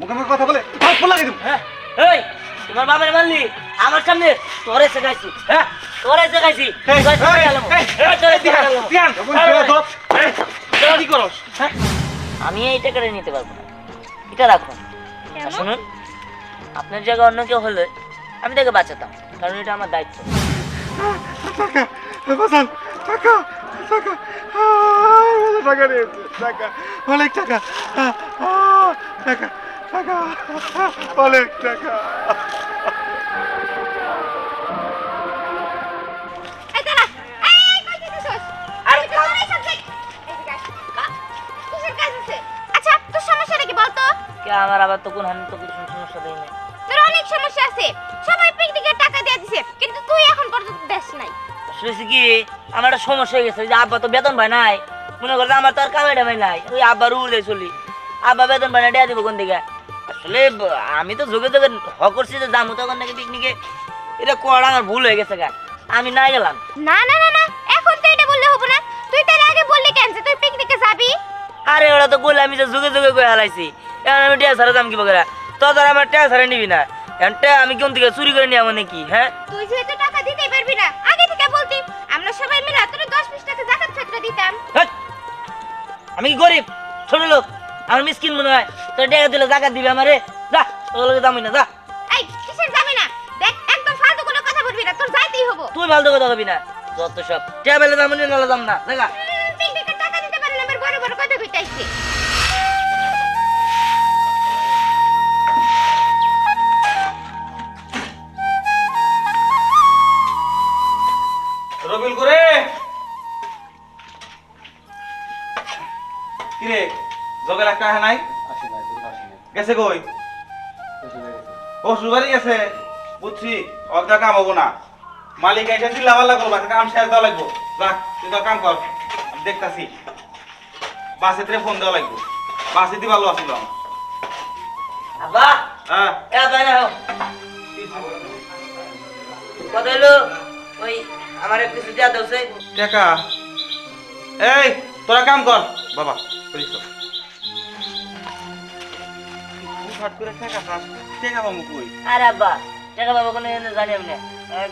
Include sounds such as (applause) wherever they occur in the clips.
মুখে মুখে কথা বলে লাগিয়ে দেবো। হ্যাঁ। এই তোমার বাবার মারলি আমার সামনে তোরে শেখাইছি। হ্যাঁ তোরে শেখাইছি। কি করস? হ্যাঁ আমি এই টাকাটা নিতে পারব না। এটা রাখুন। শুনুন আপনার জায়গায় অন্য কেউ হলে আমি তাকে বাঁচাতাম কারণ এটা আমার দায়িত্ব। টাকা টাকা টাকা। টাকা অনেক টাকা। টাকা। অনেক টাকা। আচ্ছা তোর সমস্যাটা কি বলতো? কে আমার আবার তো কোন হানি তো কিছু সমস্যা দেয় না তোর অনেক সমস্যা আছে। সবাই পিকনিকের টাকা দিয়ে দিছে কিন্তু তুই এখন পর্যন্ত দেশ নাই। শুনেছি কি আমার একটা সমস্যা হয়ে গেছে যে আব্বা তো বেতন পায় নাই। মনে করছে আমার তো আর কামাইটা পাই নাই ওই আব্বার উড়ে চলি। আব্বা বেতন পায় না দেয়া দিব কোন দিকে? আসলে আমি তো যোগে যোগে হ করছি যে যাব তখন নাকি পিকনিকে। এটা করা আমার ভুল হয়ে গেছে গা। আমি না গেলাম। না না না না এখন তো এটা বললে হবে না। তুই তার আগে বললি কেন যে তুই পিকনিকে যাবি? আরে ওরা তো বলে আমি যে যুগে যুগে কয়ে হারাইছি এখন আমি টিয়া সারা দাম কি বগেরা তো তোর আমার টিয়া সারা নিবি না। এখন টিয়া আমি কোন থেকে চুরি করে নিয়ে মানে কি হ্যাঁ? তুই যেহেতু টাকা দিতে পারবি না আগে থেকে বলতি। আমরা সবাই মিলে তোর দশ বিশ টাকা জাকাত ছাত্র দিতাম। আমি কি গরিব ছোট লোক আমার মিসকিন মনে হয়। তোর টাকা দিলে জাকাত দিবে আমারে। যা তোর দামি না যা। এই কিসের যাবি না? দেখ একদম ফালতু কোনো কথা বলবি না তোর যাইতেই হব। তুই ভালো কথা কবি না যত সব। টেবিলে দাম নিয়ে নালে দাম না দেখা। টাকা দিতে পারে আমার বড় বড় কথা কইতাইছে রবিল করে। কিরে জগের একটা নাই? গেছে কই? ও সুগারি গেছে। বুঝছি অর্ধা কাম হব না। মালিক এসে চিল্লা পাল্লা করব কাম শেষ দেওয়া লাগবো। যা তুই তো কাম কর দেখতাছি। বাসে থেকে ফোন দেওয়া লাগবো। বাসে দি ভালো আসিল। আব্বা হ্যাঁ। এ আব্বা না হোক হলো ওই আমার একটু সুজা দোসে টাকা। এই তোরা কাম কর। বাবা বুঝিস হুটহাট করে টাকা চাস টাকা পাবো কই? আরে আব্বা টাকা বাবা কোনো জানি আমি না।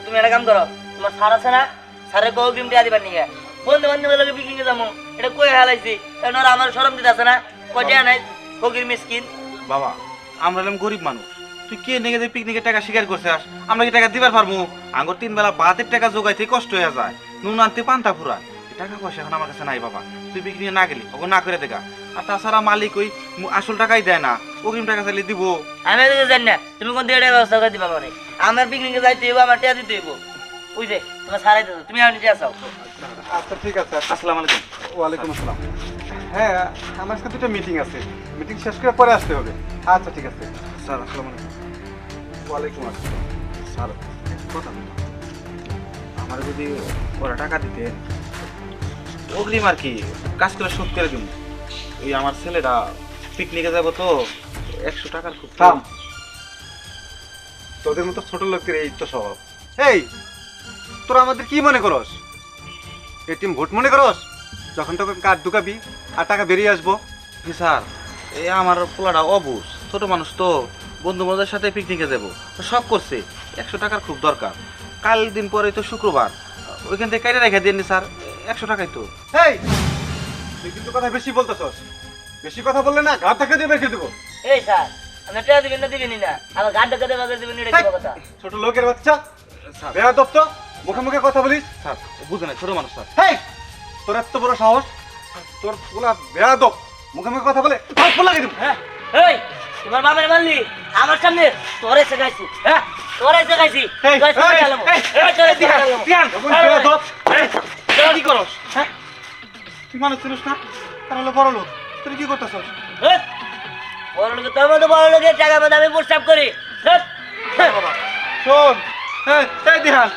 তুমি একটা কাম করো তোমার সার আছে না? সারে কো গ্রিম দিয়া দিবার নিগে। বন্ধু বান্ধব লগে পিকনিকে যাব এটা কই হালাইছি। কারণ ওরা আমার শরম দিতে আছে না কয়টা নাই? ফকির মিসকিন। বাবা আমরা হলাম গরিব মানুষ। তুই কে নেগে যে পিকনিকের টাকা স্বীকার করছিস আমরা কি টাকা দিবার পারব আঙ্গুর তিন বেলা ভাতের টাকা জোগাইতে কষ্ট হয়ে যায়। নুন আনতে পান্তা ফুরা টাকা পয়সা এখন আমার কাছে নাই বাবা। তুই পিকনিকে না গেলি ওকে না করে দেখা। আর তাছাড়া মালিক ওই আসল টাকাই দেয় না। অগ্রিম টাকা চাইলে দিব। আমি জানি না তুমি কোন দিকে ব্যবস্থা করে দিবা মানে আমার পিকনিকে যাইতে হইব আমার টিয়া দিতে হইব। বুঝলে তোমার সারাই দিতে তুমি আমি টিয়া চাও আচ্ছা ঠিক আছে আসসালামু আলাইকুম। ওয়ালাইকুম আসসালাম। হ্যাঁ আমার সাথে দুটো মিটিং আছে। মিটিং শেষ করে পরে আসতে হবে। আচ্ছা ঠিক আছে। স্যার আসসালামু আলাইকুম। ওয়ালাইকুম আসসালাম। স্যার কথা আমার যদি ওরা টাকা দিতে অগ্রিম আর কি কাজ করে শোধ করে দিব ওই আমার ছেলেটা পিকনিকে যাব তো একশো টাকার খুব থাম। তোদের মতো ছোট লোকদের এই তো স্বভাব। এই তোরা আমাদের কি মনে করস? এটিএম ভোট মনে করস? যখন তখন কার্ড ঢুকাবি আর টাকা বেরিয়ে আসব। কি স্যার এই আমার পোলাটা অবুজ ছোট মানুষ তো বন্ধু বান্ধবের সাথে পিকনিকে যাব। শখ করছে একশো টাকার খুব দরকার। কাল দিন পরে তো শুক্রবার ওইখান থেকে কেটে রেখে দিননি স্যার একশো টাকাই তো। এই তুই কিন্তু কথা বেশি বলতেছস বেশি কথা বললে না ঘাট থেকে দিয়ে বেরিয়ে দেবো এই স্যার আমি টিয়া দিবেন না দিবেন না আবার গাড় ঢাকা দেবা দিবেন এটা কি কথা ছোট লোকের বাচ্চা বেয়া দপ্ত মুখে মুখে কথা বলিস স্যার বুঝে না ছোট মানুষ স্যার হেই তোর এত বড় সাহস তোর পুরা বেয়া দপ মুখে মুখে কথা বলে থাপ্পড় লাগিয়ে দেবো হ্যাঁ এই তোমার বাবার মারলি আমার সামনে তোরে শেখাইছি হ্যাঁ তোরে শেখাইছি এই, তোরে শেখাই এই, তোরে শেখাই ধ্যান, গেলাম। ধ্যান, যখন এই, বেয়া এই, দপ এই, তোরা কি করস হ্যাঁ তুই মানুষ না? তারা হলো বড় লোক তুই কি করতেছস এই, বড় লোকে তোর মতো বড় লোকের টাকা মধ্যে আমি প্রস্তাব করি। এই, বাবা। শোন। হ্যাঁ এই দিহান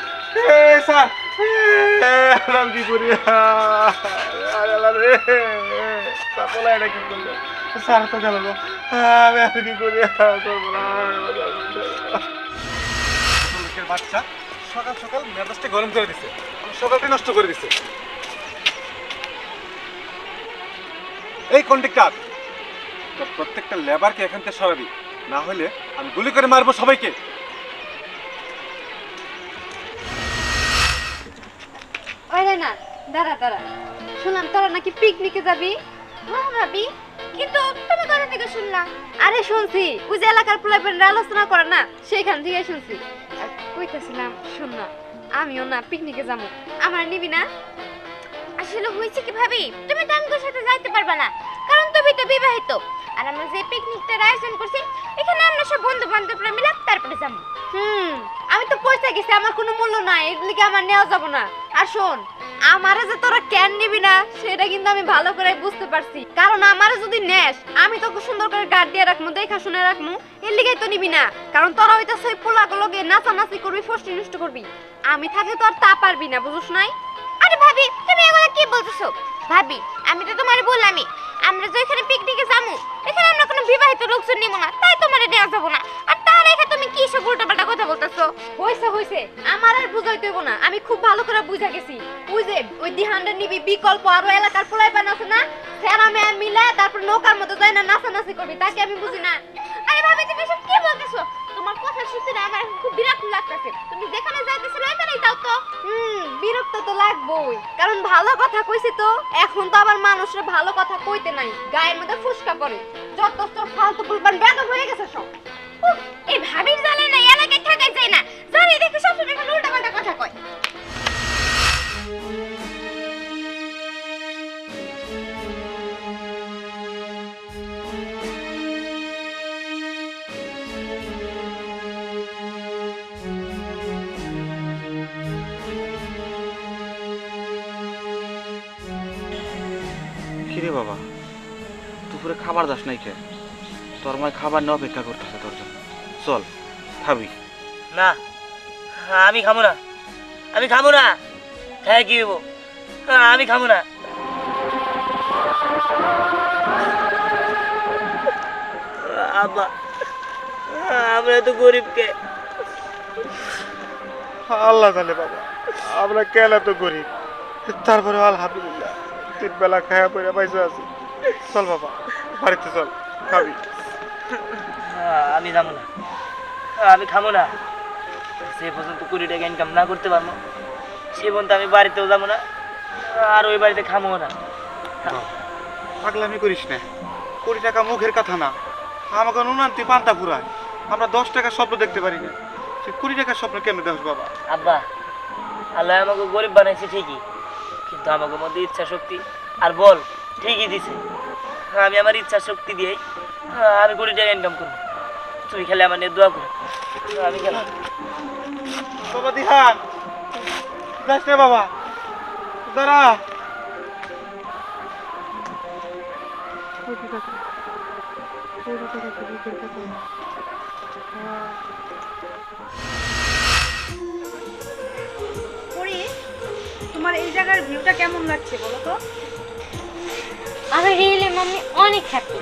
স্যার কি করি? রে। সাপলা এটা কি করল? স্যার তো গেল আমি আর কি করি? লোকের বাচ্চা সকাল সকাল মেজাজটা গরম করে দিছে। সকালটা নষ্ট করে দিছে। এই কন্ট্রাক্টর তো প্রত্যেকটা লেবারকে এখান থেকে সরাবি। না হলে আমি গুলি করে মারবো সবাইকে। ওই না দাঁড়া দাঁড়া। শুনলাম তোরা নাকি পিকনিকে যাবি? হ্যাঁ কিন্তু তুমি থেকে শুনলাম? আরে শুনছি, ওই যে এলাকার আলোচনা করে না, সেইখান থেকে শুনছি। কইতেছিলাম, শুন না, আমিও না পিকনিকে যাব। আমার নিবি না? আসলে হয়েছে কি ভাবি? তুমি তো আমাদের সাথে পারবে না। কারণ তুমি তো বিবাহিত। আর আমরা যে পিকনিকটার আয়োজন করছি, এখানে আমরা সব বন্ধু বান্ধবরা মিলে তারপরে যাব। হুম, আমি তো পয়সা গেছি, আমার কোনো মূল্য নাই, এগুলিকে আমার নেওয়া যাব না। আর শোন, আমারে যে তোরা কেন নিবি না, সেটা কিন্তু আমি ভালো করে বুঝতে পারছি। কারণ আমারে যদি নেস, আমি তোকে সুন্দর করে গার্ড দিয়ে রাখব দেখা শুনে রাখব এর লিগেই তো নিবি না। কারণ তোরা হয়তো সেই পোলাগুলোকে নাচানাচি করবি ফষ্টি নষ্ট করবি। আমি থাকলে তো আর তা পারবি না বুঝছ নাই? আরে ভাবি তুমি এগুলো কি বলতেছো? ভাবি আমি তো তোমারে বললামই আমরা যে এখানে পিকনিকে যাব এখানে আমরা কোনো বিবাহিত লোকজন নিব না তাই তোমারে নেওয়া যাব না। আর তার রেখে তুমি কি সব উল্টোপাল্টা কথা বলতেছো? হইছে হইছে। আমার আর বুঝাইতে হইব না আমি খুব ভালো করে বুঝা গেছি। ওই যে ওই দিহানটা নিবি বিকল্প আরও এলাকার পোলাই আছে না সেরা মেয়ে মিলে তারপর নৌকার মতো যায় না নাচানাচি করবি তাকে আমি বুঝি না। আরে ভাবি তুমি সব কি বলতেছো? তোমার কথা শুনতে না আমার খুব বিরক্ত লাগতেছে। তুমি যেখানে যাইতেছিলে ওইখানেই যাও তো? হুম বিরক্ত তো লাগবেই। কারণ ভালো কথা কইছি তো এখন তো আবার মানুষরা ভালো কথা কইতে নাই গায়ের মধ্যে ফুসকা করে যত সব ফালতু ফুলবান বেদব হয়ে গেছে সব। এই ভাবির জালে না এলাকায় থাকাই যায় না। জানি দেখে সবসময় উল্টা পাল্টা কথা কয়। কিরে বাবা? দুপুরে খাবার দাস নাই কে? তোর মায় খাবার নিয়ে অপেক্ষা করতেছে তোর জন্য। চল খাবি। না আমি খাব না। আমি খাব না। হ্যাঁ কি হব আমি খাব না। আব্বা আমরা তো গরিবকে আল্লাহ জানে বাবা আমরা কেন এত গরিব। তারপরে আলহামদুলিল্লাহ। তিন বেলা খায়া পড়ে পাইছে আছি। চল বাবা বাড়িতে চল খাবি। আমি যাব না। আমি খাব না। সে পর্যন্ত কুড়ি টাকা ইনকাম না করতে পারব। সে পর্যন্ত আমি বাড়িতেও যাব না। আর ওই বাড়িতে খাব না। পাগলামি করিস না। কুড়ি টাকা মুখের কথা না। আমাকে নুনান্তি পান্তা ফুরায়। আমরা দশ টাকার স্বপ্ন দেখতে পারি না। সে কুড়ি টাকার স্বপ্ন কেমনে দেখ বাবা? আব্বা আল্লাহ আমাকে গরিব বানাইছে ঠিকই। কিন্তু আমাকে মধ্যে ইচ্ছা শক্তি আর বল ঠিকই দিছে। আমি আমার ইচ্ছা শক্তি দিয়েই আমি কোটি টাকা ইনকাম করব। তুই খেলে আমার নিয়ে দোয়া কর। আমি খেলাম। বাবা দিহান। যাস না বাবা। দাঁড়া। পরি তোমার এই জায়গার ভিউটা কেমন লাগছে বলো তো? আমি রিয়েলি মাম্মি অনেক হ্যাপি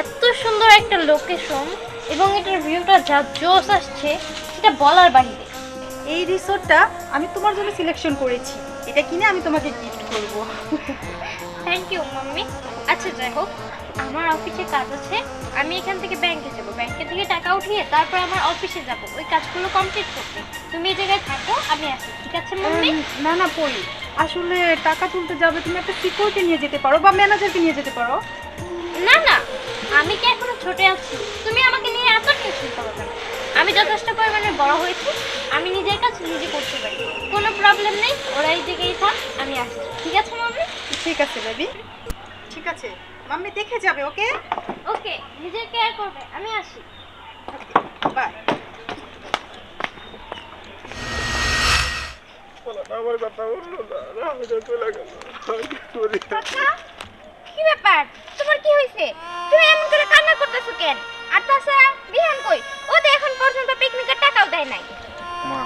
এত সুন্দর একটা লোকেশন এবং এটার ভিউটা যা জোস আসছে সেটা বলার বাহিরে এই রিসোর্টটা আমি তোমার জন্য সিলেকশন করেছি। এটা কিনে আমি তোমাকে গিফট করব। থ্যাংক ইউ মাম্মি আচ্ছা যাই হোক। আমার অফিসে কাজ আছে আমি এখান থেকে ব্যাংকে যাব। ব্যাংকে থেকে টাকা উঠিয়ে তারপর আমার অফিসে যাব। ওই কাজগুলো কমপ্লিট করতে। তুমি এই জায়গায় থাকো আমি আসি ঠিক আছে মাম্মি? না না পরি। আসলে টাকা তুলতে যাবে তুমি একটা সিকিউরিটি নিয়ে যেতে পারো বা ম্যানেজারকে নিয়ে যেতে পারো। না না আমি কি এখনও ছোট আছি? তুমি আমাকে নিয়ে এত টেনশন করো কেন? আমি যথেষ্ট পরিমাণে বড় হয়েছি আমি নিজের কাজ নিজে করতে পারি। কোনো প্রবলেম নেই ওরা এই জায়গায় থাক আমি আসছি। ঠিক আছে মাম্মি? ঠিক আছে বেবি ঠিক আছে। মাম্মি দেখে যাবে ওকে? ওকে নিজের কেয়ার করবে আমি আসি। বাই আমার কথা বলল না আমি চলে গেল কি ব্যাপার? তোমার কি হয়েছে? তুমি এমন করে কান্না করতেছো কেন? আর তাছাড়া বিহান কই? ও তো এখন পর্যন্ত পিকনিকের টাকাও দেয় নাই। মা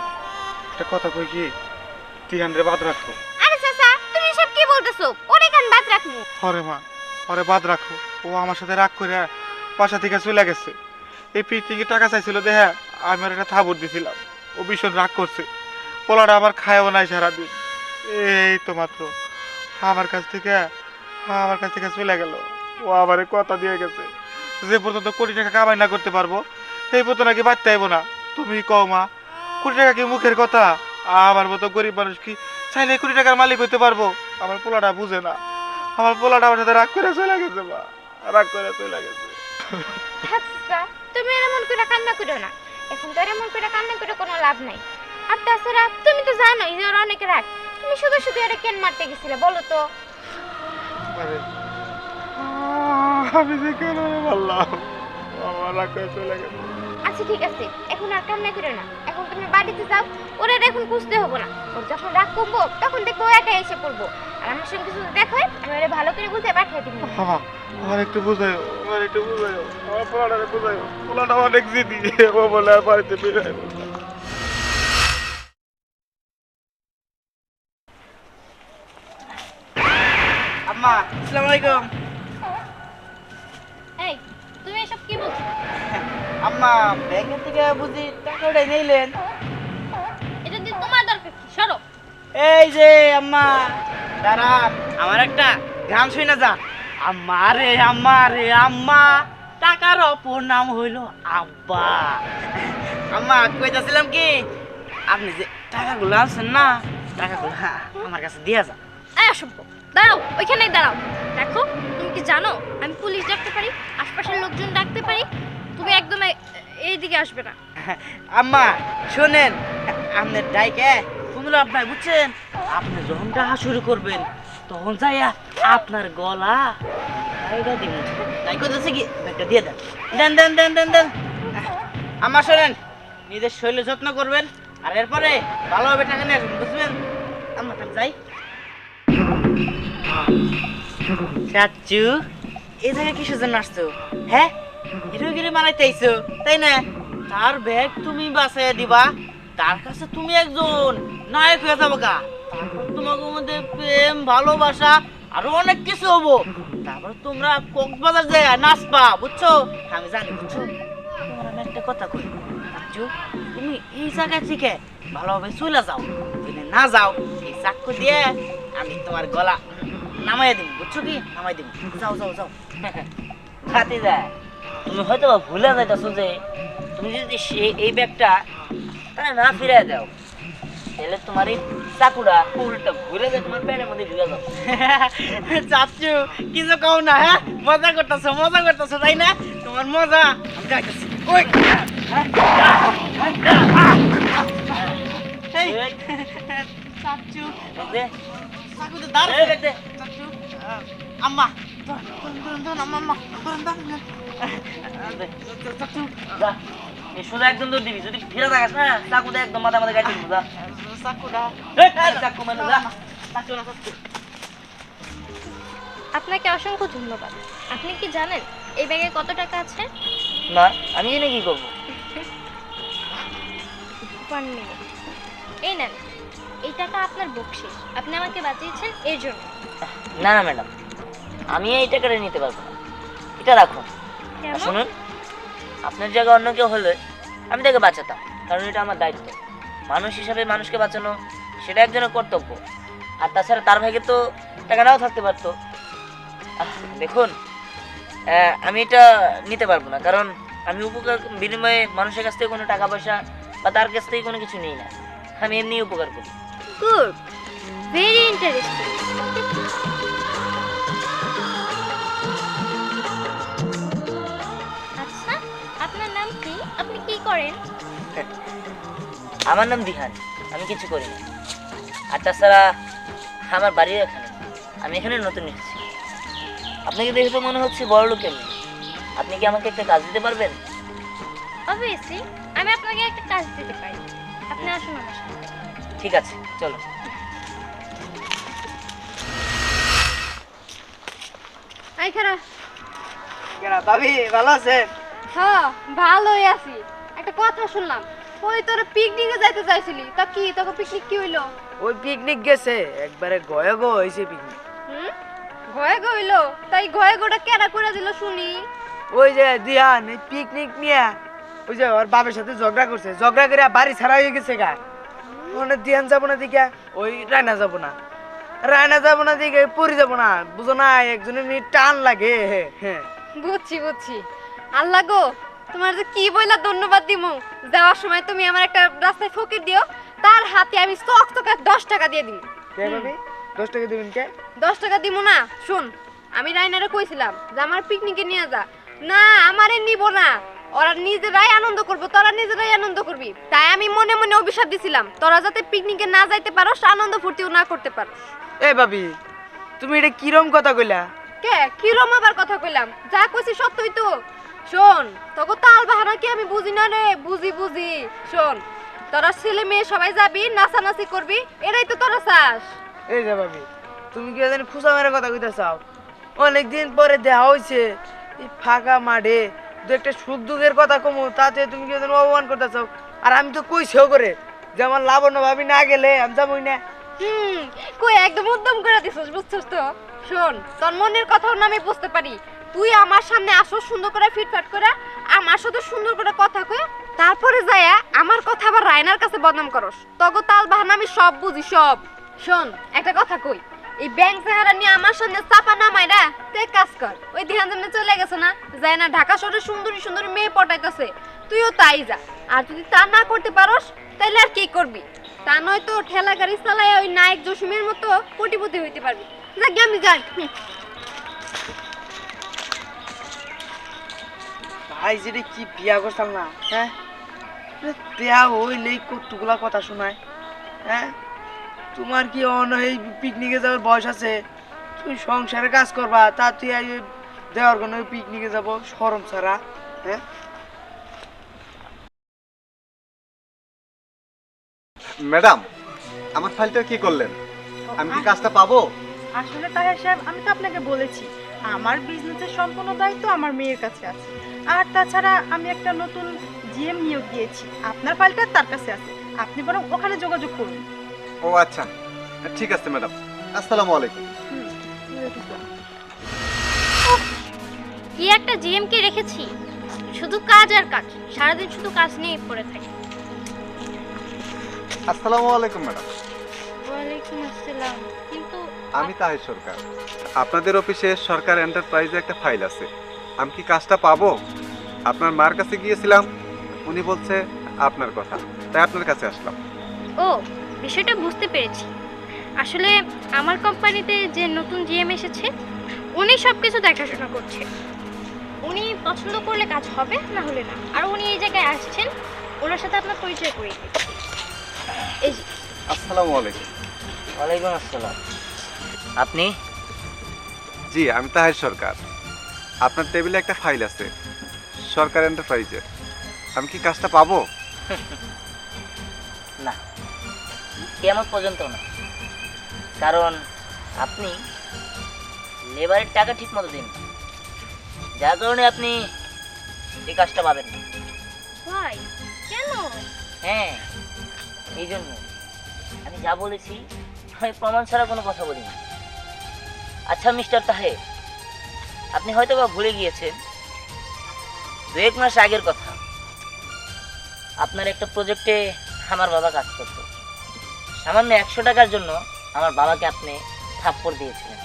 একটা কথা কই কি? রে বাদ রাখো। আরে চাচা তুমি সব কি বলতেছো? ওরে কান বাদ রাখমু। মা হরে বাদ রাখো। ও আমার সাথে রাগ করে বাসা থেকে চলে গেছে। এই পিকনিকে টাকা চাইছিল দেখে আমি ওর একটা থাবর দিছিলাম। ও ভীষণ রাগ করছে। পোলাটা আবার খায়ও নাই সারাদিন। এই তো মাত্র। আমার কাছ থেকে, আমার কাছ থেকে চলে গেল। ও আবার কথা দিয়ে গেছে। যে পর্যন্ত কোটি টাকা কামাই না করতে পারব, সেই পর্যন্ত নাকি বাড়তে আইবো না। তুমি কও মা, কোটি টাকা কি মুখের কথা? আমার মতো গরিব মানুষ কি চাইলে কোটি টাকার মালিক হইতে পারব? আমার পোলাটা বুঝে না। আমার পোলাটা আমার সাথে রাগ করে চলে গেছে মা। রাগ করে চলে গেছে। আচ্ছা তুমি এমন করে কান্না করো না। এখন তো এমন করে কান্না করে কোনো লাভ নাই। আর তাছাড়া তুমি তো জানো ওর অনেক রাগ। তুমি শুধু শুধু এটা কেন মারতে গেছিলে বলো তো? আমি যে কেন বললাম আমার রাগ করে চলে গেছে। আচ্ছা ঠিক আছে। এখন আর কান্না করো না। এখন তুমি বাড়িতে যাও। ওরা এখন বুঝতে হবে না। ওর যখন রাগ কমবো তখন দেখব একা এসে পড়ব। আর আমার সঙ্গে কিছু দেখো আমি ভালো করে বুঝে পাঠিয়ে দিব বাবা আমার একটু বুঝাইও আমার একটু বুঝাইও আমার পোলাটারে বুঝাইও পোলাটা অনেক জিদি ও বলে আর বাড়িতে বের আম্মা আসসালামু আলাইকুম। এই তুমি এসব কি বলছো? আম্মা ব্যাংকের থেকে বুঝি টাকা উঠাই নিলেন। এটা দিয়ে তোমার দরকার কি? সরো। এই যে আম্মা দাঁড়ান আমার একটা গান শুই না যা। আম্মা রে আম্মা টাকার অপর নাম হইল আব্বা। আম্মা কইতাছিলাম কি আপনি যে টাকাগুলো আনছেন না টাকাগুলো আমার কাছে দিয়া যান। অসম্ভব দাঁড়াও ওইখানেই দাঁড়াও। দেখো তুমি কি জানো আমি পুলিশ ডাকতে পারি আশপাশের লোকজন ডাকতে পারি তুমি একদম এইদিকে আসবে না। আম্মা শোনেন আপনার ডাইকে শুনলো আপনার, বুঝছেন? আপনি যখন টাকা শুরু করবেন, তখন যাইয়া আপনার গলা দিন তাই করতেছে কি? দেন। দেন দেন দেন দেন আম্মা শোনেন নিজের শরীরে যত্ন করবেন, আর এরপরে ভালোভাবে টাকা নিয়ে বুঝবেন? তাহলে যাই। চাচু এই জায়গায় কিসের জন্য আসছো? হ্যাঁ? হিরোগিরি বানাইতে আইছো, তাই না? তার ব্যাগ তুমি বাসায় দিবা, তার কাছে তুমি একজন। নায়ক হয়ে যাব গা। তারপর তোমাকে মধ্যে প্রেম, ভালোবাসা, আরও অনেক কিছু হব। তারপর তোমরা কক্সবাজার যায় নাচবা, বুঝছ? আমি জানি, বুঝছ? তোমার আমি একটা কথা কই চাচু তুমি এই জায়গা থেকে ভালোভাবে চলে যাও। যদি না যাও, এই চাক্কু দিয়ে আমি তোমার গলা নামাই দিব বুঝছ কি? নামাই দিব যাও যাও যাও। (laughs) খাতে যায় তুমি হয়তো ভুলে যাইতেছো যে, তুমি যদি এই ব্যাগটা তাহলে না ফিরে দাও। তাহলে তোমার এই চাকুটা উল্টা ঘুরে যায় তোমার পেটের মধ্যে ঢুকে যাও (laughs) চাচ্ছু কিছু কও না হ্যাঁ? মজা করতেছো মজা করতেছো তাই না? তোমার মজা আমি যাইতেছি। ওই! এই। চাচ্ছু দে। চাকুতে দাঁড় দে। চাচ্ছু আম্মা সোজা একদম দৌড় দিবি যদি ফিরে থাকাস না চাকুটা একদম মাথা মাথা দিব যা। আপনাকে অসংখ্য ধন্যবাদ। আপনি কি জানেন এই ব্যাগে কত টাকা আছে? না আমি এনে কি করব? ওয়ান মিনিট এই নেন এই টাকা আপনার বকশিস। আপনি আমাকে বাঁচিয়েছেন এর জন্য। না না ম্যাডাম আমি এই টাকাটা নিতে পারব না। এটা রাখুন। শুনুন আপনার জায়গায় অন্য কেউ হলে আমি তাকে বাঁচাতাম কারণ এটা আমার দায়িত্ব। মানুষ হিসাবে মানুষকে বাঁচানো সেটা একজনের কর্তব্য। আর তাছাড়া তার ভাগে তো টাকা নাও থাকতে পারতো। দেখুন আমি এটা নিতে পারব না কারণ আমি উপকার বিনিময়ে মানুষের কাছ থেকে কোনো টাকা পয়সা বা তার কাছ থেকে কোনো কিছু নিই না। আমি এমনি উপকার করি। গুড ভেরি ইন্টারেস্টিং আচ্ছা আপনার নাম কি? আপনি কি করেন? (laughs) আমার নাম দিহান আমি কিছু করি না। আর তাছাড়া আমার বাড়িও এখানে। আমি এখানে নতুন এসেছি। আপনাকে দেখে তো মনে হচ্ছে বড় লোক এমনি। আপনি কি আমাকে একটা কাজ দিতে পারবেন? অবভিয়াসলি আমি আপনাকে একটা কাজ দিতে পারি। আপনি আসুন আমার সাথে। ঠিক আছে চলো। আই খারা। ভাবি ভালো আছেন? হ্যাঁ ভালোই আছি। একটা কথা শুনলাম। ওই তোরা পিকনিকে যাইতে চাইছিলি তা কি তোকে পিকনিক কি হইল? ওই পিকনিক গেছে একবারে গয়ে গো হয়েছে পিকনিক হুম? ঘয়ে গইলো তাই ঘয়ে গোটা কেনা করে দিল শুনি। ওই যে দিহান এই পিকনিক নিয়ে ওই যে ওর বাবার সাথে ঝগড়া করছে ঝগড়া করে বাড়ি ছাড়া হয়ে গেছে গা। ওখানে দিহান যাব না দিকে ওই রায়না যাব না। রায়না যাব না দিকে পরি যাব না বুঝো না একজনের টান লাগে হ্যাঁ বুঝছি বুঝছি। আল্লাহ গো তোমার যে কি বইলা ধন্যবাদ দিমু? যাওয়ার সময় তুমি আমার একটা রাস্তায় ফকির দিও তার হাতে আমি চক চকা দশ টাকা দিয়ে দিই কে ভাবি দশ টাকা দিবেন কে? দশ টাকা দিমু না শুন আমি রাইনারে কইছিলাম যে আমার পিকনিকে নিয়ে যা। না আমারে নিব না। ওরা নিজেরাই আনন্দ করব তোরা নিজেরাই আনন্দ করবি। তাই আমি মনে মনে অভিশাপ দিছিলাম তোরা যাতে পিকনিকে না যাইতে পারোস আনন্দ ফুর্তিও না করতে পারোস। এ ভাবি তুমি এটা কিরম কথা কইলা? কে? কিরম আবার কথা কইলাম? যা কইছি সত্যই তো। শোন তোকে তাল বাহানা কি আমি বুঝি না রে? বুঝি বুঝি। শোন তোরা ছেলে মেয়ে সবাই যাবি নাচানাচি করবি এরাই তো তোরা চাস। এই যে ভাবি তুমি কি জানি খুশা মেরে কথা কইতে চাও অনেকদিন পরে দেখা হইছে এই ফাঁকা মাঠে দু একটা সুখ দুঃখের কথা কমু তাতে তুমি কি জানি অপমান করতে চাও আর আমি তো কইছেও করে যে আমার লাবণ্য ভাবি না গেলে আমি যাবোই না। হুম কই একদম উদ্যম করে দিছিস বুঝছিস তো? শোন তোর মনের কথাও না আমি বুঝতে পারি। তুই আমার সামনে আসো, সুন্দর করে ফিটফাট করে, আমার সাথে সুন্দর করে কথা কয়ে তারপরে যায়া আমার কথা আবার রায়নার কাছে বদনাম করস। তগো তাল বাহানা আমি সব বুঝি, সব। শোন, একটা কথা কই, এই ব্যাংক চেহারা নিয়ে আমার সামনে চাপা না মাইরা তুই কাজ কর। ওই ধ্যান জন্য চলে গেছে না, যায় না, ঢাকা শহরে সুন্দরী সুন্দরী মেয়ে পটাইতেছে, তুইও তাই যা। আর যদি তা না করতে পারোস তাহলে আর কি করবি? তা নয় তো ঠেলা গাড়ি চালায় ওই নায়ক জসিমের মতো কোটিপতি হইতে পারবি। যাক, আমি যাই। ভাই যেটা কি বিয়া করতাম না হ্যাঁ? দেয়া হইলেই কতগুলা কথা শোনায় হ্যাঁ? তোমার কি অন এই পিকনিকে যাওয়ার বয়স আছে? তুমি সংসারে কাজ করবা তা তুই আই দেওয়ার কোনো পিকনিকে যাব সরম ছাড়া হ্যাঁ? ম্যাডাম আমার ফাইলটা কি করলেন? আমি কি কাজটা পাবো? আসলে তাহের সাহেব আমি তো আপনাকে বলেছি। আমার বিজনেসের সম্পূর্ণ দায়িত্ব আমার মেয়ের কাছে আছে। আর তাছাড়া আমি একটা নতুন জিএম নিয়োগ দিয়েছি। আপনার ফাইলটা তার কাছে আছে। আপনি বরং ওখানে যোগাযোগ করুন। ও আচ্ছা। ঠিক আছে ম্যাডাম আসসালামু আলাইকুম। কি একটা জিএম কে রেখেছি। শুধু কাজ আর কাজ। সারাদিন শুধু কাজ নিয়েই পড়ে থাকে। আসসালামু আলাইকুম ম্যাডাম ওয়ালাইকুম আসসালাম। আমি তাহের সরকার। আপনাদের অফিসে সরকার এন্টারপ্রাইজে একটা ফাইল আছে। আমি কি কাজটা পাবো? আপনার মার কাছে গিয়েছিলাম উনি বলছে আপনার কথা। তাই আপনার কাছে আসলাম। ও বিষয়টা বুঝতে পেরেছি। আসলে আমার কোম্পানিতে যে নতুন জিএম এসেছে উনি সব কিছু দেখাশোনা করছে। উনি পছন্দ করলে কাজ হবে না হলে না। আর উনি এই জায়গায় আসছেন ওনার সাথে আপনার পরিচয় করিয়ে দিচ্ছি এই আসসালামু আলাইকুম। ওয়ালাইকুম আসসালাম। আপনি? জি আমি তাহের সরকার। আপনার টেবিলে একটা ফাইল আছে সরকার এন্টারপ্রাইজের আমি কি কাজটা পাবো? (laughs) না কেমন পর্যন্ত না। কারণ আপনি লেবারের টাকা ঠিক মতো দিন যার কারণে আপনি এই কাজটা পাবেন না। ভাই কেন? হ্যাঁ এই জন্য। আমি যা বলেছি আমি প্রমাণ ছাড়া কোনো কথা বলিনি। আচ্ছা মিস্টার তাহে, আপনি হয়তো বা ভুলে গিয়েছেন দু এক মাস আগের কথা। আপনার একটা প্রজেক্টে আমার বাবা কাজ করত। সামান্য একশো টাকার জন্য আমার বাবাকে আপনি থাপ্পড় দিয়েছিলেন।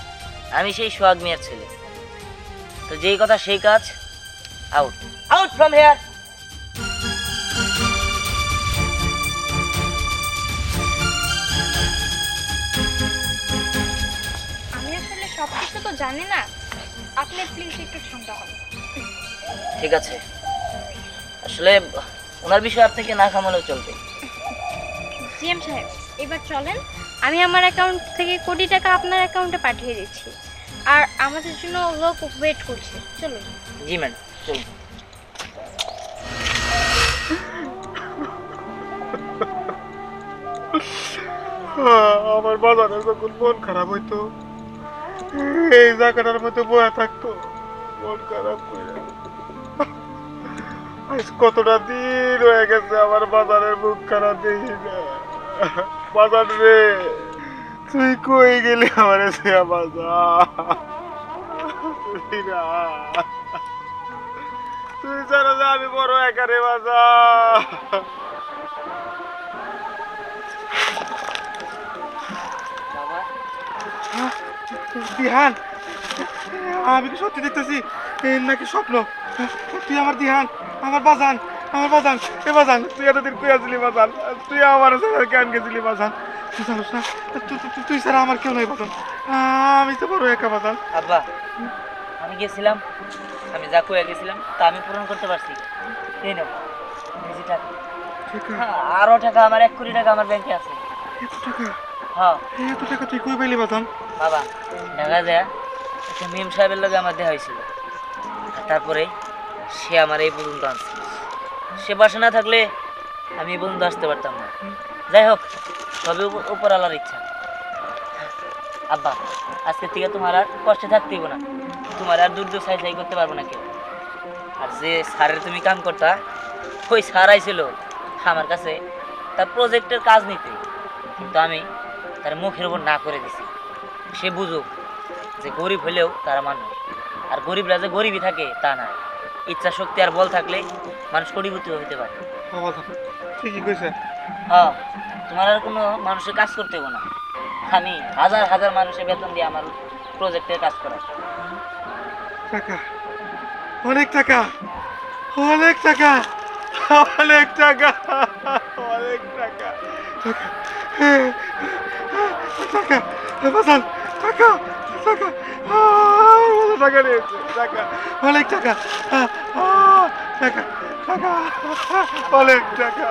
আমি সেই সোহাগ মিয়ার ছেলে। তো যেই কথা, সেই কাজ আউট আউট ফ্রম হেয়ার জানি না। আপনি প্লিজ একটু ঠান্ডা হন। ঠিক আছে। আসলে ওনার বিষয়ে আপনাকে না খামালেও চলবে। জিএম সাহেব এবার চলেন। আমি আমার অ্যাকাউন্ট থেকে কোটি টাকা আপনার অ্যাকাউন্টে পাঠিয়ে দিচ্ছি। আর আমাদের জন্য লোক ওয়েট করছে। চলুন। জি ম্যাডাম চলুন। আমার বাজারে যখন মন খারাপ হইতো এই জায়গাটার মধ্যে বয়া থাকতো। মন খারাপ করে। আজ কতটা দিন হয়ে গেছে আমার বাজারের মুখ খারাপ দেখি না। বাজার রে, তুই কই গেলি আমার সে বাজার? তুই যে আমি বড় একারে বাজার। দিহান আমি কি সত্যি দেখতেছি? নাকি স্বপ্ন? তুই আমার দিহান আমার বাজান আমার বাজান এ বাজান তুই এতদিন কই আসলি বাজান? তুই আমার কেন গেছিলি বাজান? তুই জানিস না তুই- ছাড়া আমার কেউ নাই বাজান। আমি তো বড় একা বাজান। আব্বা আমি গেছিলাম আমি যা কয়ে গেছিলাম তা আমি পূরণ করতে পারছি। এই নাও টাকা। হ্যাঁ, আরও টাকা আমার এক কোটি টাকা আমার ব্যাংকে আছে। টাকা? হ্যাঁ। এত টাকা তুই কই পাইলি বাজান? বাবা দেখা যায় একটা মিম সাহেবের লগে আমার দেখা হয়েছিল। তারপরে সে আমার এই পর্যন্ত আনছে। সে বাসা না থাকলে আমি এই পর্যন্ত আসতে পারতাম না। যাই হোক সবই উপর উপরওয়ালার ইচ্ছা। আব্বা আজকে থেকে তোমার আর কষ্টে থাকতেই না। তোমার আর দূর দূর সাই সাই করতে পারব না কেউ। আর যে স্যারের তুমি কাম করতা ওই স্যার আইছিল আমার কাছে তার প্রজেক্টের কাজ নিতে। কিন্তু আমি তার মুখের উপর না করে দিছি। সে বুঝুক যে গরিব হলেও তারা মানুষ। আর গরিবরা যে গরিবই থাকে তা না। ইচ্ছা শক্তি আর বল থাকলে মানুষ কোটিপতি হইতে পারে। বাজান ঠিকই কইছে। হ্যাঁ তোমার আর কোনো মানুষের কাজ করতে হবে না। আমি হাজার হাজার মানুষের বেতন দিয়ে আমার প্রজেক্টের কাজ করা টাকা। অনেক টাকা। অনেক টাকা। অনেক টাকা। অনেক টাকা। টাকা বাজান টাকা টাকা টাকা নিয়েছে টাকা অনেক টাকা টাকা টাকা অনেক টাকা।